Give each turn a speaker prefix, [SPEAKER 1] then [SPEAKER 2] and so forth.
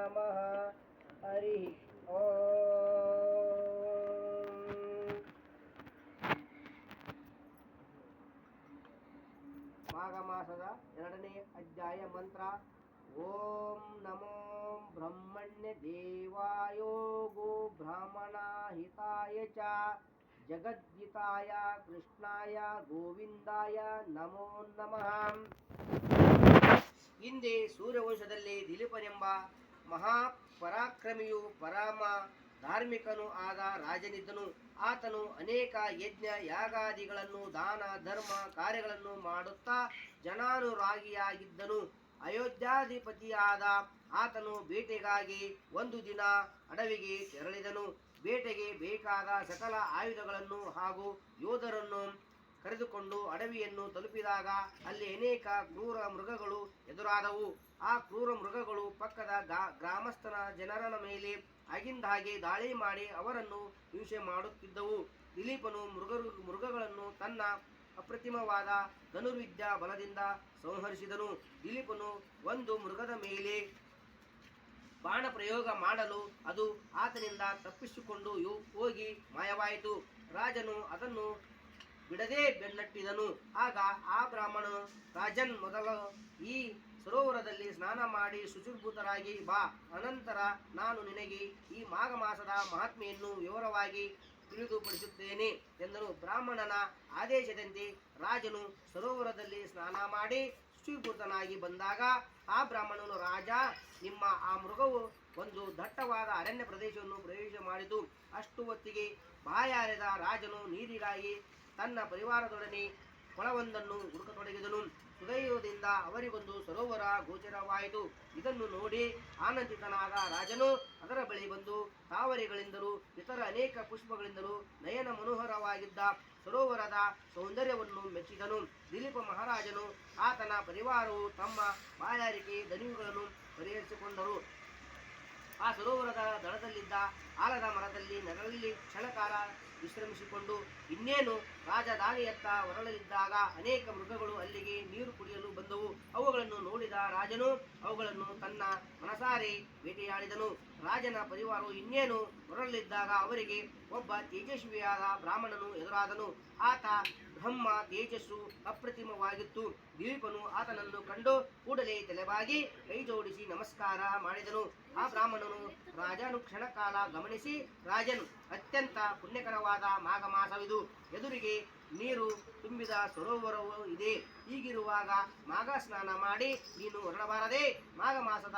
[SPEAKER 1] ನಮಃ ಹರಿ ओ ಮಾಘ ಎರಡನೇ ಅಧ್ಯಾಯ ಮಂತ್ರ, ಓಂ ನಮೋ ಬ್ರಹ್ಮಣ್ಯ ದೇವಾಯೋ ಗೋ ಬ್ರಹ್ಮಣಾಹಿತಾಯ ಚ, ಜಗದ್ಗೀತಾಯ ಕೃಷ್ಣಾಯ ಗೋವಿಂದಾಯ ನಮೋ ನಮಃ। ಹಿಂದೆ ಸೂರ್ಯವಂಶದಲ್ಲಿ ದಿಲೀಪನೆಂಬ ಮಹಾಪರಾಕ್ರಮಿಯು ಪರಮ, ಧಾರ್ಮಿಕನು ಆದ ರಾಜನಿದ್ದನು. ಆತನು ಅನೇಕ ಯಜ್ಞ, ಯಾಗಾದಿಗಳನ್ನು, ದಾನ, ಧರ್ಮ ಕಾರ್ಯಗಳನ್ನು ಮಾಡುತ್ತಾ ಜನಾನುರಾಗಿಯಾಗಿದ್ದನು. ಅಯೋಧ್ಯಾಧಿಪತಿಯಾದ ಆತನು ಬೇಟೆಗಾಗಿ ಒಂದು ದಿನ ಅಡವಿಗೆ ತೆರಳಿದನು. ಬೇಟೆಗೆ ಬೇಕಾದ ಸಕಲ ಆಯುಧಗಳನ್ನು ಹಾಗೂ ಯೋಧರನ್ನು ಕರೆದುಕೊಂಡು ಅಡವಿಯನ್ನು ತಲುಪಿದಾಗ ಅಲ್ಲಿ ಅನೇಕ ಕ್ರೂರ ಮೃಗಗಳು ಎದುರಾದವು. ಆ ಕ್ರೂರ ಮೃಗಗಳು ಪಕ್ಕದ ಗ್ರಾಮಸ್ಥನ ಜನರ ಮೇಲೆ ಆಗಿಂದಾಗೆ ದಾಳಿ ಮಾಡಿ ಅವರನ್ನು ಹಿಂಸೆ ಮಾಡುತ್ತಿದ್ದವು. ದಿಲೀಪನು ಮೃಗ ಮೃಗಗಳನ್ನು ತನ್ನ ಅಪ್ರತಿಮವಾದ ಧನುರ್ವಿದ್ಯಾ ಬಲದಿಂದ ಸಂಹರಿಸಿದನು. ದಿಲೀಪನು ಒಂದು ಮೃಗದ ಮೇಲೆ ಬಾಣ ಪ್ರಯೋಗ ಮಾಡಲು ಅದು ಆತನಿಂದ ತಪ್ಪಿಸಿಕೊಂಡು ಹೋಗಿ ಮಾಯವಾಯಿತು. ರಾಜನು ಅದನ್ನು ಬಿಡದೆ ಬೆನ್ನಟ್ಟಿದನು. ಆಗ ಆ ಬ್ರಾಹ್ಮಣ, ರಾಜನ್ ಮೊದಲ ಈ ಸರೋವರದಲ್ಲಿ ಸ್ನಾನ ಮಾಡಿ ಶುಚಿರ್ಭೂತರಾಗಿ ಬಾ. ಅನಂತರ ನಾನು ನಿನಗೆ ಈ ಮಾಘ ಮಾಸದ ಮಹಾತ್ಮೆಯನ್ನು ವಿವರವಾಗಿ ತಿಳಿದುಪಡಿಸುತ್ತೇನೆ ಎಂದನು. ಬ್ರಾಹ್ಮಣನ ಆದೇಶದಂತೆ ರಾಜನು ಸರೋವರದಲ್ಲಿ ಸ್ನಾನ ಮಾಡಿ ಶುಚಿಭೂತನಾಗಿ ಬಂದಾಗ ಆ ಬ್ರಾಹ್ಮಣನು, ರಾಜ, ನಿಮ್ಮ ಆ ಮೃಗವು ಒಂದು ದಟ್ಟವಾದ ಅರಣ್ಯ ಪ್ರದೇಶವನ್ನು ಪ್ರವೇಶ ಮಾಡಿತು. ಅಷ್ಟು ಹೊತ್ತಿಗೆ ಬಾಯಾರಿದ ರಾಜನು ನೀರಿಗಾಗಿ ತನ್ನ ಪರಿವಾರದೊಡನೆ ಕೊಳವೊಂದನ್ನು ಹುಡುಕತೊಡಗಿದನು. ಸುದೈವದಿಂದ ಅವರಿಗೊಂದು ಸರೋವರ ಗೋಚರವಾಯಿತು. ಇದನ್ನು ನೋಡಿ ಆನಂದಿತನಾದ ರಾಜನು ಅದರ ಬಳಿ ಬಂದು ತಾವರೆಗಳಿಂದಲೂ ಇತರ ಅನೇಕ ಪುಷ್ಪಗಳಿಂದಲೂ ನಯನ ಮನೋಹರವಾಗಿದ್ದ ಸರೋವರದ ಸೌಂದರ್ಯವನ್ನು ಮೆಚ್ಚಿದನು. ದಿಲೀಪ ಮಹಾರಾಜನು ಆತನ ಪರಿವಾರವು ತಮ್ಮ ಬಾಯಾರಿಕೆ ದನಿಗಳನ್ನು ಪರಿಹರಿಸಿಕೊಂಡರು. ಆ ಸರೋವರದ ದಳದಲ್ಲಿದ್ದ ಆಲದ ಮರದಲ್ಲಿ ನೆರಳಲ್ಲಿ ಕ್ಷಣಕಾಲ ವಿಶ್ರಮಿಸಿಕೊಂಡು ಇನ್ನೇನು ರಾಜಧಾನಿಯತ್ತ ಹೊರಳಲಿದ್ದಾಗ ಅನೇಕ ಮೃಗಗಳು ಅಲ್ಲಿಗೆ ನೀರು ಕುಡಿಯಲು ಅವುಗಳನ್ನು ನೋಡಿದ ರಾಜನು ಅವುಗಳನ್ನು ತನ್ನ ಮನಸಾರಿ ಬೇಟೆಯಾಡಿದನು. ರಾಜನ ಪರಿವಾರವು ಇನ್ನೇನು ಹೊರಲಿದ್ದಾಗ ಅವರಿಗೆ ಒಬ್ಬ ತೇಜಸ್ವಿಯಾದ ಬ್ರಾಹ್ಮಣನು ಎದುರಾದನು. ಆತ ಬ್ರಹ್ಮ ತೇಜಸ್ಸು ಅಪ್ರತಿಮವಾಗಿತ್ತು. ದಿಲೀಪನು ಆತನನ್ನು ಕಂಡು ಕೂಡಲೇ ತಲೆಬಾಗಿ ಕೈ ಜೋಡಿಸಿ ನಮಸ್ಕಾರ ಮಾಡಿದನು. ಆ ಬ್ರಾಹ್ಮಣನು ರಾಜನು ಕ್ಷಣಕಾಲ ಗಮನಿಸಿ, ರಾಜನು, ಅತ್ಯಂತ ಪುಣ್ಯಕರವಾದ ಮಾಘ ಮಾಸವಿದು ಎದುರಿಗೆ ನೀರು ತುಂಬಿದ ಸರೋವರವೂ ಇದೆ. ಹೀಗಿರುವಾಗ ಮಾಘ ಸ್ನಾನ ಮಾಡಿ ನೀನು ಹೊರಡಬಾರದೆ. ಮಾಘ ಮಾಸದ